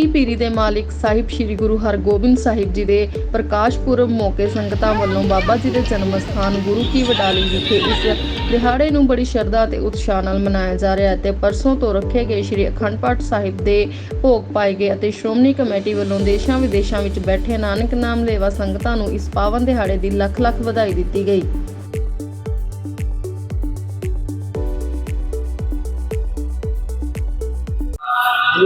ਮੀਰੀ ਪੀਰੀ ਦੇ ਮਾਲਿਕ ਸਾਹਿਬ ਸ੍ਰੀ ਗੁਰੂ ਹਰਗੋਬਿੰਦ ਸਾਹਿਬ ਜੀ ਦੇ ਪ੍ਰਕਾਸ਼ ਪੁਰਬ ਮੌਕੇ ਸੰਗਤਾਂ ਵੱਲੋਂ ਬਾਬਾ ਜੀ ਦੇ ਜਨਮ ਸਥਾਨ ਗੁਰੂ ਕੀ ਵਡਾਲੀ ਵਿਖੇ ਇਸ ਦਿਹਾੜੇ ਨੂੰ ਬੜੀ ਸ਼ਰਧਾ ਤੇ ਉਤਸ਼ਾਹ ਨਾਲ ਮਨਾਇਆ ਜਾ ਰਿਹਾ ਹੈ ਤੇ ਪਰਸੋਂ ਤੋਂ ਰੱਖੇ ਗਏ ਸ੍ਰੀ ਅਖੰਡ ਪਾਠ ਸਾਹਿਬ ਦੇ ਭੋਗ ਪਾਏ ਗਏ ਅਤੇ ਸ਼੍ਰੋਮਣੀ ਕਮੇਟੀ ਵੱਲੋਂ ਦੇਸ਼ਾਂ ਵਿਦੇਸ਼ਾਂ ਵਿੱਚ ਬੈਠੇ ਨਾਨਕ ਨਾਮ ਲੇਵਾ ਸੰਗਤਾਂ ਨੂੰ ਇਸ ਪਾਵਨ ਦਿਹਾੜੇ ਦੀ ਲੱਖ ਲੱਖ ਵਧਾਈ ਦਿੱਤੀ ਗਈ।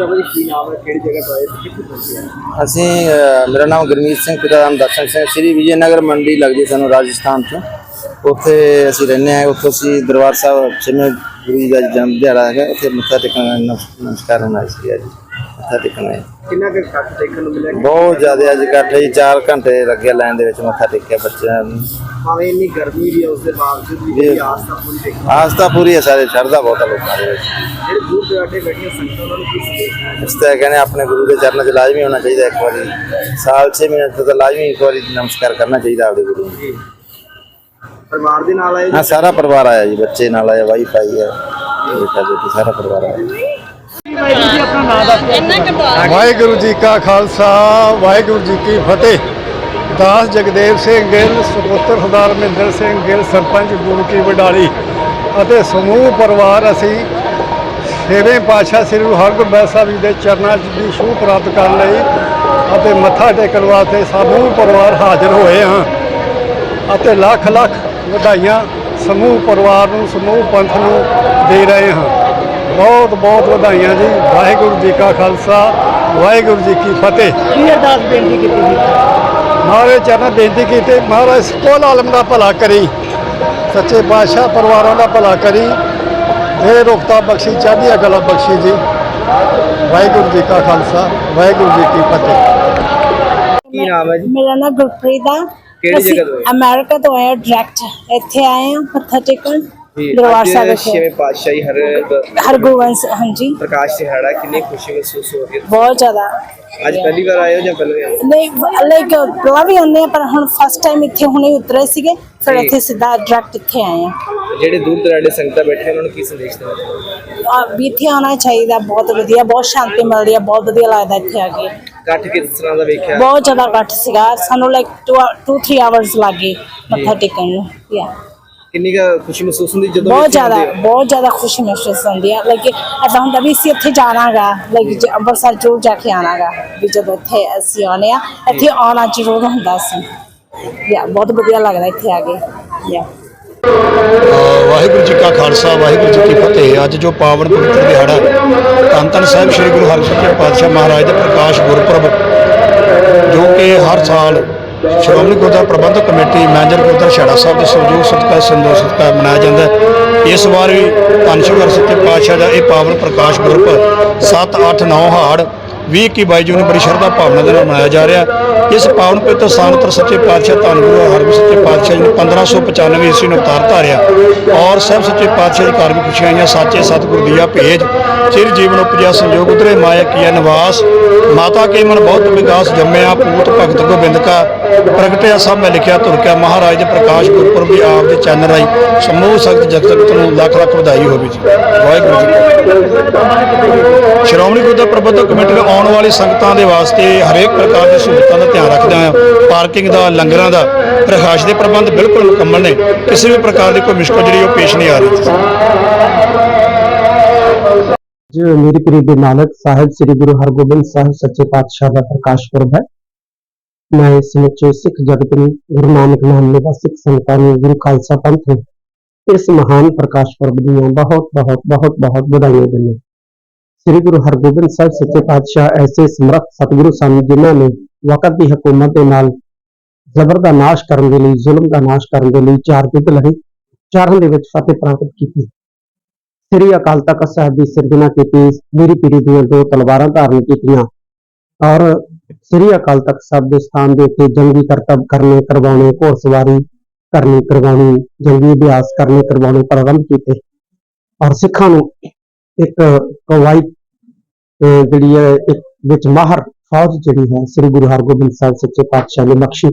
ਬਾਬਾ ਜੀ ਕੀ ਨਾਮ ਹੈ? ਕਿਹੜੀ ਜਗ੍ਹਾ ਤੋਂ ਆਏ ਤੇ ਕਿੱਥੇ ਪਹੁੰਚੇ ਆ ਅਸੀਂ ਮੇਰਾ ਨਾਮ ਗੁਰਮੀਤ ਸਿੰਘ ਪਿਤਾ ਦਾ ਨਾਮ ਦਰਸ਼ਨ ਸਿੰਘ। ਸ਼੍ਰੀ ਵਿਜੇ ਨਗਰ ਮੰਡੀ ਲੱਗਦੀ ਸਾਨੂੰ ਰਾਜਸਥਾਨ ਤੋਂ। ਉੱਥੇ ਅਸੀਂ ਰਹਿੰਦੇ ਹਾਂ। ਉੱਥੋਂ ਅਸੀਂ ਦਰਬਾਰ ਸਾਹਿਬ ਛੇਵੇਂ ਗੁਰੂ ਜੀ ਦਾ ਜਨਮ ਦਿਹਾੜਾ ਹੈਗਾ। ਉੱਥੇ ਮੱਥਾ ਟੇਕਣ ਨਮਸ- ਨਮਸਕਾਰ ਹੋਣਾ ਸੀ ਅੱਜ ਮੱਥਾ ਟੇਕਣ ਆਏ। ਕਿੰਨਾ ਕੁ ਕੱਟ ਦੇਖਣ ਨੂੰ ਮਿਲਿਆ? ਬਹੁਤ ਜ਼ਿਆਦਾ ਅੱਜ ਇਕੱਠ ਜੀ। 4 ਘੰਟੇ ਲੱਗੇ ਲਾਈਨ ਦੇ ਵਿੱਚ ਮੱਥਾ ਟੇਕਿਆ ਬੱਚਿਆਂ ਨੂੰ। ਭਾਵੇਂ ਇੰਨੀ ਗਰਮੀ ਵੀ ਹੈ ਉਸ ਦੇ ਬਾਵਜੂਦ ਵੀ ਜੀ। ਜਿਹੜੀ ਆਸਥਾ ਪੂਰੀ ਦੇਖੀ। ਆਸਥਾ ਪੂਰੀ ਹੈ ਸਾਰੇ ਸ਼ਰਧਾ ਬਹੁਤ ਹੈ ਲੋਕਾਂ ਦੇ ਵਿੱਚ। ਜਿਹੜੇ ਦੂਰ ਦਰਾਡੇ ਬੈਠੀਆਂ ਸੰਗਤਾਂ ਉਹਨਾਂ ਨੂੰ ਕੀ ਸੰਦੇਸ਼ ਹੈ ਇਸ ਤਰ੍ਹਾਂ ਕਹਿੰਦੇ ਆਪਣੇ ਗੁਰੂ ਦੇ ਚਰਨਾਂ 'ਚ ਲਾਜ਼ਮੀ ਹੋਣਾ ਚਾਹੀਦਾ ਇੱਕ ਵਾਰੀ। ਸਾਲ 6 ਮਹੀਨੇ ਤੋਂ ਤਾਂ ਲਾਜ਼ਮੀ ਇੱਕ ਵਾਰੀ ਨਮਸਕਾਰ ਕਰਨਾ ਚਾਹੀਦਾ ਆਪਦੇ ਗੁਰੂ ਨੂੰ। ਜੀ। ਪਰਿਵਾਰ ਦੇ ਨਾਲ ਆਏ ਹਾਂ ਸਾਰਾ ਪਰਿਵਾਰ ਆਇਆ ਜੀ ਬੱਚੇ ਨਾਲ ਆਇਆ ਵਾਈਫਾਈ ਹੈ ਬੇਟਾ ਬੇਟੀ ਸਾਰਾ ਪਰਿਵਾਰ ਆਇਆ। ਜੀ ਆਪਣਾ ਨਾਮ ਦੱਸ ਵਾਹਿਗੁਰੂ ਜੀ ਕਾ ਖਾਲਸਾ ਵਾਹਿਗੁਰੂ ਜੀ ਕੀ ਫਤਿਹ। ਦਾਸ ਜਗਦੇਵ ਸਿੰਘ ਗਿੱਲ, ਸੁਪੁੱਤਰ ਸਰਦਾਰ ਮਹਿੰਦਰ ਸਿੰਘ ਗਿੱਲ, ਸਰਪੰਚ ਗੁਰੂ ਕੀ ਵਡਾਲੀ ਅਤੇ ਸਮੂਹ ਪਰਿਵਾਰ ਅਸੀਂ ਛੇਵੇਂ ਪਾਤਸ਼ਾਹ ਸ੍ਰੀ ਗੁਰੂ ਹਰਗੋਬਿੰਦ ਸਾਹਿਬ ਜੀ ਦੇ ਚਰਨਾਂ 'ਚ ਦੀ ਛੂਹ ਪ੍ਰਾਪਤ ਕਰਨ ਲਈ ਅਤੇ ਮੱਥਾ ਟੇਕਣ ਵਾਸਤੇ ਸਮੂਹ ਪਰਿਵਾਰ ਹਾਜ਼ਰ ਹੋਏ ਹਾਂ ਅਤੇ ਲੱਖ ਲੱਖ ਵਧਾਈਆਂ ਸਮੂਹ ਪਰਿਵਾਰ ਨੂੰ, ਸਮੂਹ ਪੰਥ ਨੂੰ ਦੇ ਰਹੇ ਹਾਂ। ਬਹੁਤ ਬਹੁਤ ਵਧਾਈਆਂ ਜੀ। ਵਾਹਿਗੁਰੂ ਜੀ ਕਾ ਖਾਲਸਾ, ਵਾਹਿਗੁਰੂ ਜੀ ਕੀ ਫਤਿਹ। ਕੀ ਅਰਦਾਸ ਬੇਨਤੀ ਕੀਤੀ ਜੀ ਮਹਾਰਾਜ ਚਰਨ ਬੇਨਤੀ ਕੀਤੀ ਮਹਾਰਾਜ ਕੋਲ ਆਲਮ ਦਾ ਭਲਾ ਕਰੀ ਸੱਚੇ ਪਾਤਸ਼ਾਹ ਪਰਿਵਾਰਾਂ ਦਾ ਭਲਾ ਕਰੀ ਦੇ ਰੁਕਤਾ ਬਖਸ਼ੀ ਚੜ੍ਹਦੀ ਕਲਾ ਬਖਸ਼ੀ ਜੀ। ਵਾਹਿਗੁਰੂ ਜੀ ਕਾ ਖਾਲਸਾ ਵਾਹਿਗੁਰੂ ਜੀ ਕੀ ਫਤਿਹ। ਕੀ ਨਾਮ ਹੈ ਜੀ? ਮੇਰਾ ਨਾਮ ਗੁਰਪ੍ਰੀਤ ਆ। ਕਿਹੜੀ ਜਗ੍ਹਾ ਤੋਂ ਆਏ? ਅਮਰੀਕਾ ਤੋਂ ਆਏ ਡਾਇਰੈਕਟ ਇੱਥੇ ਆਏ ਹਾਂ ਮੱਥਾ ਟੇਕਣ ਦਰਬਾਰ ਸਾਹਿਬ ਵਿਖੇ। ਛੇਵੇਂ ਪਾਤਸ਼ਾਹੀ ਹਰ ਹਰਗੋਬਿੰਦ ਸਿੰਘ- ਹਾਂਜੀ। ਪ੍ਰਕਾਸ਼ ਦਿਹਾੜਾ ਕਿੰਨੀ ਖੁਸ਼ੀ ਮਹਿਸੂਸ ਹੋ ਰਹੀ ਹੈ। ਬਹੁਤ ਜ਼ਿਆਦਾ। ਅੱਜ ਪਹਿਲੀ ਵਾਰ ਆਏ ਹੋ ਜਾਂ ਪਹਿਲਾਂ ਆਏ ਹੋ? ਨਹੀਂ ਲਾਈਕ ਪਹਿਲਾਂ ਵੀ ਆਉਂਦੇ ਆ ਪਰ ਹੁਣ ਫਸਟ ਟਾਈਮ ਇੱਥੇ ਹੁਣੇ ਉਤਰੇ ਸੀਗੇ ਫਿਰ ਜੀ। ਇੱਥੇ ਸਿੱਧਾ ਡਾਇਰੈਕਟ ਇੱਥੇ ਆਏ ਆ ਜਿਹੜੇ ਦੂਰ ਦਰਾਡੇ ਸੰਗਤਾਂ ਬੈਠੇ ਉਹਨਾਂ ਨੂੰ ਕੀ ਸੰਦੇਸ਼ ਦੇਣਾ ਚਾਹੁੰਦੇ ਆ ਵੀ ਇੱਥੇ ਆਉਣਾ ਚਾਹੀਦਾ ਬਹੁਤ ਵਧੀਆ ਬਹੁਤ ਸ਼ਾਂਤੀ ਮਿਲਦੀ ਆ ਬਹੁਤ ਵਧੀਆ ਲੱਗਦਾ ਇੱਥੇ ਆ ਕੇ। ਇਕੱਠ ਕਿਸ ਤਰ੍ਹਾਂ ਦਾ ਵੇਖਿਆ? ਬਹੁਤ ਜ਼ਿਆਦਾ ਘੱਟ ਸੀਗਾ ਸਾਨੂੰ ਲਾਈਕ 2 3 ਆਵਰਸ ਲੱਗੇ ਮੱਥਾ ਟੇਕਣ ਨੂੰ ਯਾ ਕਿੰਨੀ ਕੁ ਖੁਸ਼ੀ ਮਹਿਸੂਸ ਹੁੰਦੀ ਜਦੋਂ ਬਹੁਤ ਜ਼ਿਆਦਾ? ਬਹੁਤ ਜ਼ਿਆਦਾ ਖੁਸ਼ੀ ਮਹਿਸੂਸ ਹੁੰਦੀ ਹੈ ਲਾਈਕ ਐਦਾਂ ਹੁੰਦਾ ਵੀ ਅਸੀਂ ਇੱਥੇ ਜਾਣਾਗਾ। ਲਾਈਕ ਅੰਮ੍ਰਿਤਸਰ ਜ਼ਰੂਰ ਜਾ ਕੇ ਆਣਾਗਾ ਵੀ ਜਦੋਂ ਇੱਥੇ ਅਸੀਂ ਆਉਂਦੇ ਆ ਇੱਥੇ ਆਉਣਾ ਜ਼ਰੂਰ ਹੁੰਦਾ ਸੀ। ਯਾ ਬਹੁਤ ਵਧੀਆ ਲੱਗਦਾ ਇੱਥੇ ਆ ਕੇ। ਯਾ ਵਾਹਿਗੁਰੂ ਜੀ ਕਾ ਖਾਲਸਾ ਵਾਹਿਗੁਰੂ ਜੀ ਕੀ ਫਤਿਹ। ਅੱਜ ਜੋ ਪਾਵਨ ਪਵਿੱਤਰ ਦਿਹਾੜਾ ਧੰਨ ਧੰਨ ਸਾਹਿਬ ਸ੍ਰੀ ਗੁਰੂ ਹਰਿਕ੍ਰਿਸ਼ਨ ਪਾਤਸ਼ਾਹ ਮਹਾਰਾਜ ਦੇ ਪ੍ਰਕਾਸ਼ ਗੁਰਪੁਰਬ ਜੋ ਕਿ ਹਰ ਸਾਲ ਸ਼੍ਰੋਮਣੀ ਗੁਰਦੁਆਰਾ ਪ੍ਰਬੰਧਕ ਕਮੇਟੀ ਮੈਨੇਜਰ ਗੁਰਦੁਆਰਾ ਛੜਾ ਸਾਹਿਬ ਦੇ ਸਹਿਯੋਗ ਸਦਕਾ ਸੰਦੋਖ ਸਦਕਾ ਮਨਾਇਆ ਜਾਂਦਾ ਇਸ ਵਾਰ ਵੀ ਧੰਨ ਸ਼੍ਰੀ ਗੁਰੂ ਸੱਚੇ ਪਾਤਸ਼ਾਹ ਦਾ ਇਹ ਪਾਵਨ ਪ੍ਰਕਾਸ਼ ਗੁਰਪੁਰਬ 7 8 9 ਹਾੜ 21 22 ਜੂਨ ਨੂੰ ਬੜੀ ਸ਼ਰਧਾ ਭਾਵਨਾ ਦੇ ਨਾਲ ਮਨਾਇਆ ਜਾ ਰਿਹਾ। ਇਸ ਪਾਵਨ ਪਵਿੱਤਰ ਸਥਾਨ ਉੱਤੇ ਸੱਚੇ ਪਾਤਸ਼ਾਹ ਧੰਨ ਗੁਰੂ ਹਰਗੋਬਿੰਦ ਸੱਚੇ ਪਾਤਸ਼ਾਹ ਜੀ ਨੇ 1595 ਈਸਵੀ ਨੂੰ ਅਵਤਾਰ ਧਾਰਿਆ। ਔਰ ਸਭ ਸੱਚੇ ਪਾਤਸ਼ਾਹ ਦੇ ਘਰ ਵੀ ਖੁਸ਼ੀਆਂ ਆਈਆਂ, ਸਾਚੇ ਸਤਿਗੁਰ ਦੀਆ ਭੇਜ। ਚਿਰ ਜੀਵਨ ਉਪਜਿਆ, ਸੰਜੋਗ ਉਤਰੇ ਮਾਇਆ ਕੀਆ ਨਿਵਾਸ। ਮਾਤਾ ਕੇ ਮਨ ਬਹੁਤ ਵਿਕਾਸ, ਜੰਮਿਆ ਪੂਤ ਭਗਤ ਗੋਬਿੰਦ ਕਾ। ਪ੍ਰਗਟਿਆ ਸਭ ਮੈਂ ਲਿਖਿਆ ਤੁਰਕਿਆ ਮਹਾਰਾਜ ਦੇ ਪ੍ਰਕਾਸ਼, ਗੁਰਪੁਰਬ ਦੀ ਆਪ ਦੇ ਚੈਨਲ ਰਾਈ ਸਮੂਹ ਸਖਤ ਜਗਤ ਨੂੰ ਲੱਖ ਲੱਖ ਵਧਾਈ ਹੋਵੇ ਜੀ। ਵਾਹਿਗੁਰੂ ਜੀ ਸ਼੍ਰੋਮਣੀ ਗੁਰਦੁਆਰਾ ਪ੍ਰਬੰਧਕ ਕਮੇਟੀ ਨੇ ਆਉਣ ਵਾਲੀ ਸੰਗਤਾਂ ਦੇ ਵਾਸਤੇ ਹਰੇਕ ਪ੍ਰਕਾਰ ਦੀ ਸਹੂਲਤਾਂ ਦਾ ਧਿਆਨ ਰੱਖਦਾ ਹੈ। ਪਾਰਕਿੰਗ ਦਾ, ਲੰਗਰਾਂ ਦਾ, ਪ੍ਰਕਾਸ਼ ਦੇ ਪ੍ਰਬੰਧ ਬਿਲਕੁਲ ਮੁਕੰਮਲ ਨੇ। ਕਿਸੇ ਵੀ ਪ੍ਰਕਾਰ ਦੀ ਕੋਈ ਮੁਸ਼ਕਲ ਜਿਹੜੀ ਉਹ ਪੇਸ਼ ਨਹੀਂ ਆ ਰਹੀ। ਅੱਜ ਮੇਰੀ ਪ੍ਰੀਤ ਨਾਨਕ ਸਾਹਿਬ ਸ੍ਰੀ ਗੁਰੂ ਹਰਗੋਬਿੰਦ ਸਾਹਿਬ ਸੱਚੇ ਪਾਤਸ਼ਾਹ ਦਾ ਪ੍ਰਕਾਸ਼ ਪੁਰਬ ਹੈ। ਮੈਂ ਸਮੁੱਚੇ ਸਿੱਖ ਜਗਤ ਨੂੰ ਗੁਰੂ ਨਾਨਕ ਨਾਮ ਦੇ ਸਿੱਖ ਸੰਗਤਾਂ ਨੂੰ, ਗੁਰੂ ਖਾਲਸਾ ਪੰਥ ਨੂੰ ਇਸ ਮਹਾਨ ਪ੍ਰਕਾਸ਼ ਪੁਰਬ ਦੀਆਂ ਬਹੁਤ ਬਹੁਤ ਬਹੁਤ ਬਹੁਤ ਵਧਾਈਆਂ ਦਿੰਦੇ ਸ੍ਰੀ ਗੁਰੂ ਹਰਗੋਬਿੰਦ ਸਾਹਿਬ ਸੱਚੇ ਪਾਤਸ਼ਾਹ ਐਸੇ ਸਮਰੱਥ ਸਤਿਗੁਰੂ ਸਨ ਜਿਨ੍ਹਾਂ ਨੇ ਵਕਤ ਦੀ ਹਕੂਮਤ ਦੇ ਨਾਲ ਜ਼ਬਰ ਦਾ ਨਾਸ਼ ਕਰਨ ਦੇ ਲਈ, ਜ਼ੁਲਮ ਦਾ ਨਾਸ਼ ਕਰਨ ਦੇ ਲਈ ਚਾਰ ਯੁੱਧ ਲੜੇ, ਚਾਰਾਂ ਦੇ ਵਿੱਚ ਫਤਿਹ ਪ੍ਰਾਪਤ ਕੀਤੀ। ਸ੍ਰੀ ਅਕਾਲ ਤਖਤ ਸਾਹਿਬ ਦੀ ਸਿਰਜਣਾ ਕੀਤੀ, ਮੇਰੀ ਪੀੜੀ ਦੀਆਂ ਦੋ ਤਲਵਾਰਾਂ ਧਾਰਨ ਕੀਤੀਆਂ ਔਰ ਸ੍ਰੀ ਅਕਾਲ ਤਖਤ ਸਾਹਿਬ ਦੇ ਸਥਾਨ ਦੇ ਉੱਤੇ ਜੰਗੀ ਕਰਤੱਵ ਕਰਨੇ, ਕਰਵਾਉਣੇ ਘੋੜਸਵਾਰੀ ਕਰਨੀ, ਕਰਵਾਉਣੀ ਜੰਗੀ ਅਭਿਆਸ ਕਰਨੇ, ਕਰਵਾਉਣੇ ਪ੍ਰਬੰਧ ਕੀਤੇ। ਔਰ ਸਿੱਖਾਂ ਨੂੰ ਇੱਕ ਕਵਾਇਤ ਜਿਹੜੀ ਹੈ, ਇੱਕ ਵਿੱਚ ਮਾਹਰ ਫੌਜ ਜਿਹੜੀ ਹੈ, ਸ੍ਰੀ ਗੁਰੂ ਹਰਗੋਬਿੰਦ ਸਾਹਿਬ ਸੱਚੇ ਪਾਤਸ਼ਾਹ ਨੇ ਬਖਸ਼ੀ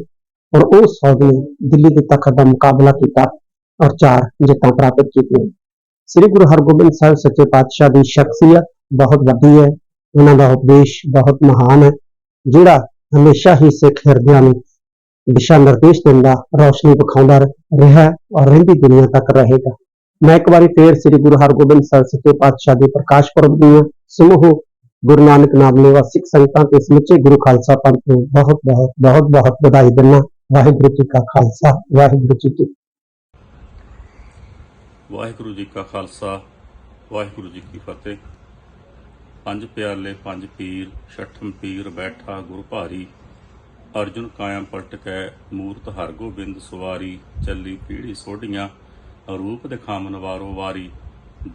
ਔਰ ਉਸ ਫੌਜ ਨੇ ਦਿੱਲੀ ਦੇ ਤਖਤ ਦਾ ਮੁਕਾਬਲਾ ਕੀਤਾ ਔਰ ਚਾਰ ਜਿੱਤਾਂ ਪ੍ਰਾਪਤ ਕੀਤੀਆਂ। ਸ੍ਰੀ ਗੁਰੂ ਹਰਗੋਬਿੰਦ ਸਾਹਿਬ ਸੱਚੇ ਪਾਤਸ਼ਾਹ ਦੀ ਸ਼ਖਸੀਅਤ ਬਹੁਤ ਵੱਡੀ ਹੈ। ਉਹਨਾਂ ਦਾ ਉਪਦੇਸ਼ ਬਹੁਤ ਮਹਾਨ ਹੈ, ਜਿਹੜਾ ਹਮੇਸ਼ਾ ਹੀ ਸਿੱਖ ਹਿਰਦਿਆਂ ਨੂੰ ਦਿਸ਼ਾ ਨਿਰਦੇਸ਼ ਦਿੰਦਾ ਰੌਸ਼ਨੀ ਵਿਖਾਉਂਦਾ ਰਿਹਾ ਔਰ ਰਹਿੰਦੀ ਦੁਨੀਆ ਤੱਕ ਰਹੇਗਾ ਮੈਂ ਇੱਕ ਵਾਰੀ ਫੇਰ ਸ੍ਰੀ ਗੁਰੂ ਹਰਗੋਬਿੰਦ ਸਾਹਿਬ ਸੱਚੇ ਪਾਤਸ਼ਾਹ ਦੇ ਪ੍ਰਕਾਸ਼ ਪੁਰਬ ਦੀਆਂ ਸਮੂਹ ਗੁਰੂ ਨਾਨਕ ਨਾਮ ਲੈਵਾ ਸਿੱਖ ਸੰਗਤਾਂ ਤੇ ਸਮੁੱਚੇ ਗੁਰੂ ਖਾਲਸਾ ਪੰਥ ਨੂੰ ਬਹੁਤ ਬਹੁਤ ਬਹੁਤ ਬਹੁਤ ਵਧਾਈ ਦਿੰਦਾ ਵਾਹਿਗੁਰੂ ਜੀ ਕਾ ਖਾਲਸਾ ਵਾਹਿਗੁਰੂ ਜੀ ਕੀ ਵਾਹਿਗੁਰੂ ਜੀ ਕਾ ਖਾਲਸਾ ਵਾਹਿਗੁਰੂ ਜੀ ਕੀ ਫਤਿਹ ਪੰਜ ਪਿਆਲੇ ਪੰਜ ਪੀਰ ਛਠਮ ਪੀਰ ਬੈਠਾ ਗੁਰ ਭਾਰੀ ਅਰਜੁਨ ਕਾਇਮ ਪਲਟਕੈ ਮੂਰਤ ਹਰਗੋਬਿੰਦ ਸਵਾਰੀ ਚੱਲੀ ਪੀੜੀ ਸੋਢੀਆਂ, ਰੂਪ ਦਿਖਾਵਨ ਵਾਰੋ ਵਾਰੀ।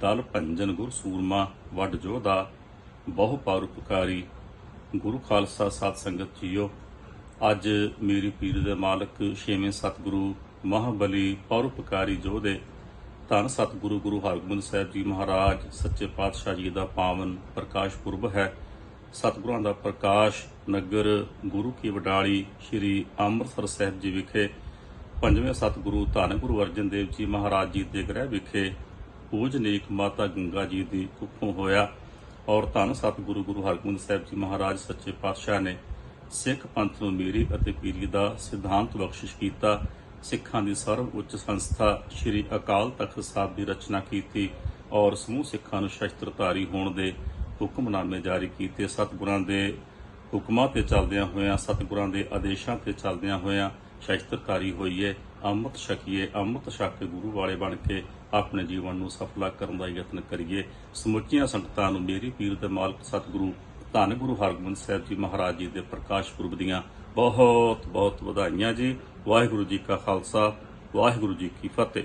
ਦਲ ਭੰਜਨ ਗੁਰ ਸੂਰਮਾ ਵੱਡ ਜੋਧਾ ਬਹੁ ਪਰਉਪਕਾਰੀ ਗੁਰੂ ਖਾਲਸਾ ਸਤ ਸੰਗਤ ਜੀਓ, ਅੱਜ ਮੇਰੀ ਪੀਰ ਦੇ ਮਾਲਕ ਛੇਵੇਂ ਸਤਿਗੁਰੂ ਮਹਾਬਲੀ ਪਰਉਪਕਾਰੀ ਜੋਧੇ ਧੰਨ ਸਤਿਗੁਰੂ ਗੁਰੂ ਹਰਗੋਬਿੰਦ ਸਾਹਿਬ ਜੀ ਮਹਾਰਾਜ, ਸੱਚੇ ਪਾਤਸ਼ਾਹ ਜੀ ਦਾ ਪਾਵਨ ਪ੍ਰਕਾਸ਼ ਪੁਰਬ ਹੈ। ਸਤਿਗੁਰਾਂ ਦਾ ਪ੍ਰਕਾਸ਼ ਨਗਰ ਗੁਰੂ ਕੀ ਵਡਾਲੀ ਸ੍ਰੀ ਅੰਮ੍ਰਿਤਸਰ ਸਾਹਿਬ ਜੀ ਵਿਖੇ, ਪੰਜਵੇਂ ਸਤਿਗੁਰੂ ਧੰਨ ਗੁਰੂ ਅਰਜਨ ਦੇਵ ਜੀ ਮਹਾਰਾਜ ਜੀ ਦੇ ਗ੍ਰਹਿ ਵਿਖੇ ਪੂਜਨੀਕ ਮਾਤਾ ਗੰਗਾ ਜੀ ਦੀ ਕੁੱਖੋਂ ਹੋਇਆ ਔਰ ਧੰਨ ਸਤਿਗੁਰੂ ਗੁਰੂ ਹਰਗੋਬਿੰਦ ਸਾਹਿਬ ਜੀ ਮਹਾਰਾਜ ਸੱਚੇ ਪਾਤਸ਼ਾਹ ਨੇ ਸਿੱਖ ਪੰਥ ਨੂੰ ਮੀਰੀ ਅਤੇ ਪੀਰੀ ਦਾ ਸਿਧਾਂਤ ਬਖਸ਼ਿਸ਼ ਕੀਤਾ, ਸਿੱਖਾਂ ਦੀ ਸਰਵ ਉੱਚ ਸੰਸਥਾ ਸ੍ਰੀ ਅਕਾਲ ਤਖਤ ਸਾਹਿਬ ਦੀ ਰਚਨਾ ਕੀਤੀ ਔਰ ਸਮੂਹ ਸਿੱਖਾਂ ਨੂੰ ਸ਼ਸਤਰਧਾਰੀ ਹੋਣ ਦੇ ਹੁਕਮਨਾਮੇ ਜਾਰੀ ਕੀਤੇ, ਸਤਿਗੁਰਾਂ ਦੇ ਹੁਕਮਾਂ ਤੇ ਚੱਲਦਿਆਂ ਹੋਇਆਂ, ਸਤਿਗੁਰਾਂ ਦੇ ਆਦੇਸ਼ਾਂ ਤੇ ਚੱਲਦਿਆਂ ਹੋਇਆਂ ਸ਼ਸਤਰਕਾਰੀ ਹੋਈਏ, ਅੰਮ੍ਰਿਤ ਛਕੀਏ, ਅੰਮ੍ਰਿਤ ਛਕ ਕੇ ਗੁਰੂ ਵਾਲੇ ਬਣ ਕੇ ਆਪਣੇ ਜੀਵਨ ਨੂੰ ਸਫਲਾ ਕਰਨ ਦਾ ਯਤਨ ਕਰੀਏ। ਸਮੁੱਚੀਆਂ ਸੰਗਤਾਂ ਨੂੰ ਮੇਰੀ ਪੀਰ ਦੇ ਮਾਲਕ ਸਤਿਗੁਰੂ ਧੰਨ ਗੁਰੂ ਹਰਗੋਬਿੰਦ ਸਾਹਿਬ ਜੀ ਮਹਾਰਾਜ ਜੀ ਦੇ ਪ੍ਰਕਾਸ਼ ਪੁਰਬ ਦੀਆਂ ਬਹੁਤ ਬਹੁਤ ਵਧਾਈਆਂ ਜੀ। ਵਾਹਿਗੁਰੂ ਜੀ ਕਾ ਖਾਲਸਾ, ਵਾਹਿਗੁਰੂ ਜੀ ਕੀ ਫਤਿਹ।